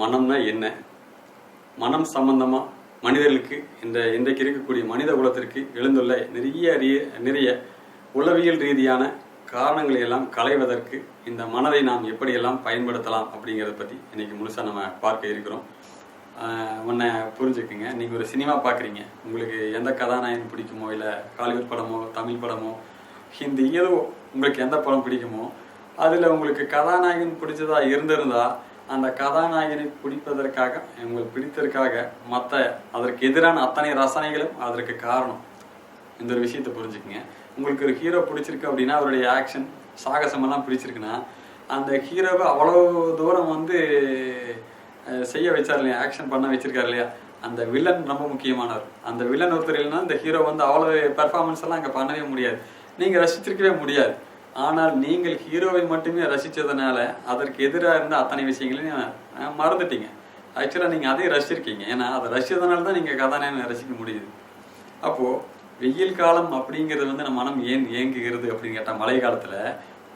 மனம்னா என்ன? மனம் சம்பந்தமா? மனிதர்களுக்கு இந்த இன்றைக்கு இருக்கக்கூடிய மனித குலத்திற்கு எழுந்துள்ள நிறைய அறிய- நிறைய உளவியல் ரீதியான காரணங்களை எல்லாம் களைவதற்கு இந்த மனதை நாம் எப்படியெல்லாம் பயன்படுத்தலாம் அப்படிங்கிறத பற்றி இன்னைக்கு முழுசாக நம்ம பார்க்க இருக்கிறோம். உன்னை புரிஞ்சுக்குங்க. நீங்கள் ஒரு சினிமா பார்க்குறீங்க உங்களுக்கு எந்த கதாநாயகன் பிடிக்குமோ இல்லை காலிவுட் படமோ தமிழ் படமோ ஹிந்தி ஏதோ உங்களுக்கு எந்த படம் பிடிக்குமோ அதில் உங்களுக்கு கதாநாயகன் பிடிச்சதா இருந்திருந்தா அந்த கதாநாயகனை பிடிப்பதற்காக உங்களுக்கு பிடித்ததற்காக மற்ற அதற்கு எதிரான அத்தனை ரசனைகளும் அதற்கு காரணம். இந்த ஒரு விஷயத்தை புரிஞ்சுக்குங்க. உங்களுக்கு ஒரு ஹீரோ பிடிச்சிருக்கு அப்படின்னா அவருடைய ஆக்ஷன் சாகசமெல்லாம் பிடிச்சிருக்குன்னா அந்த ஹீரோவை அவ்வளோ தூரம் வந்து செய்ய வச்சார் இல்லையா? ஆக்ஷன் பண்ண வச்சிருக்காரு இல்லையா? அந்த வில்லன் ரொம்ப முக்கியமானவர். அந்த வில்லன் ஒருத்தர் இல்லைன்னா இந்த ஹீரோ வந்து அவ்வளோ பெர்ஃபார்மன்ஸ் எல்லாம் அங்கே பண்ணவே முடியாது. நீங்கள் ரசிச்சிருக்கவே முடியாது. ஆனால் நீங்கள் ஹீரோவை மட்டுமே ரசித்ததுனால அதற்கு எதிராக இருந்த அத்தனை விஷயங்களையும் மறந்துட்டீங்க. ஆக்சுவலாக நீங்கள் அதையும் ரசிச்சிருக்கீங்க. ஏன்னா அதை ரசிச்சதுனால தான் நீங்கள் கதாநாயகனை ரசிக்க முடியுது. அப்போ வெயில் காலம் அப்படிங்கிறது வந்து நம்ம மனம் ஏன் ஏங்குகிறது அப்படின்னு கேட்டால் மழை காலத்தில்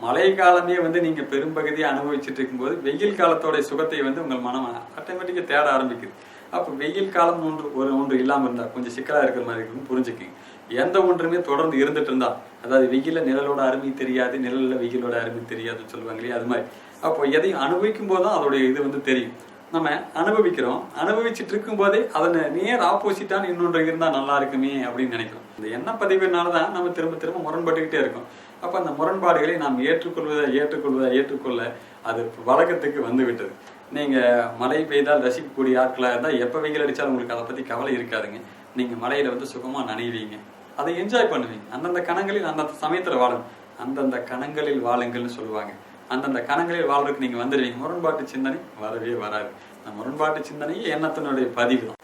மழை காலமே வந்து நீங்கள் பெரும்பகுதியை அனுபவிச்சுட்டு இருக்கும்போது வெயில் காலத்தோட சுகத்தை வந்து உங்கள் மனம் ஆட்டோமேட்டிக்காக தேட ஆரம்பிக்குது. அப்போ வெயில் காலம் ஒன்று ஒரு ஒன்று இல்லாமல் இருந்தால் கொஞ்சம் சிக்கலாக இருக்கிற மாதிரி இருக்குன்னு புரிஞ்சுக்கிங்க. எந்த ஒன்றுமே தொடர்ந்து இருந்துட்டு இருந்தா அதாவது வெயிலில் நிழலோட அருமை தெரியாது நிழலில் வெயிலோட அருமை தெரியாதுன்னு சொல்லுவாங்க இல்லையா அது மாதிரி. அப்போ எதையும் அனுபவிக்கும் போது தான் அதோடைய இது வந்து தெரியும். நம்ம அனுபவிக்கிறோம். அனுபவிச்சுட்டு இருக்கும் போதே அதனை நேர் ஆப்போசிட்டான இன்னொன்று இருந்தால் நல்லா இருக்குமே அப்படின்னு நினைக்கிறோம். இந்த எண்ண பதிவுனால தான் நம்ம திரும்ப திரும்ப முரண்பட்டுக்கிட்டே இருக்கோம். அப்போ அந்த முரண்பாடுகளை நாம் ஏற்றுக்கொள்வதை ஏற்றுக்கொள்வதை ஏற்றுக்கொள்ள அது வழக்கத்துக்கு வந்து விட்டது. நீங்க மழை பெய்தால் ரசிக்கக்கூடிய ஆட்களா இருந்தா எப்போ வெயில் அடிச்சாலும் உங்களுக்கு அதை பத்தி கவலை இருக்காதுங்க. நீங்க மலையில் வந்து சுகமா நனைவீங்க. அதை என்ஜாய் பண்ணுவீங்க. அந்தந்த கணங்களில் அந்தந்த சமயத்துல வாழும். அந்தந்த கணங்களில் வாழுங்கள்னு சொல்லுவாங்க. அந்தந்த கணங்களில் வாழ்றதுக்கு நீங்க வந்துடுவீங்க முரண்பாட்டு சிந்தனை வரவே வராது. அந்த முரண்பாட்டு சிந்தனையே எண்ணத்தினுடைய பதிவு தான்.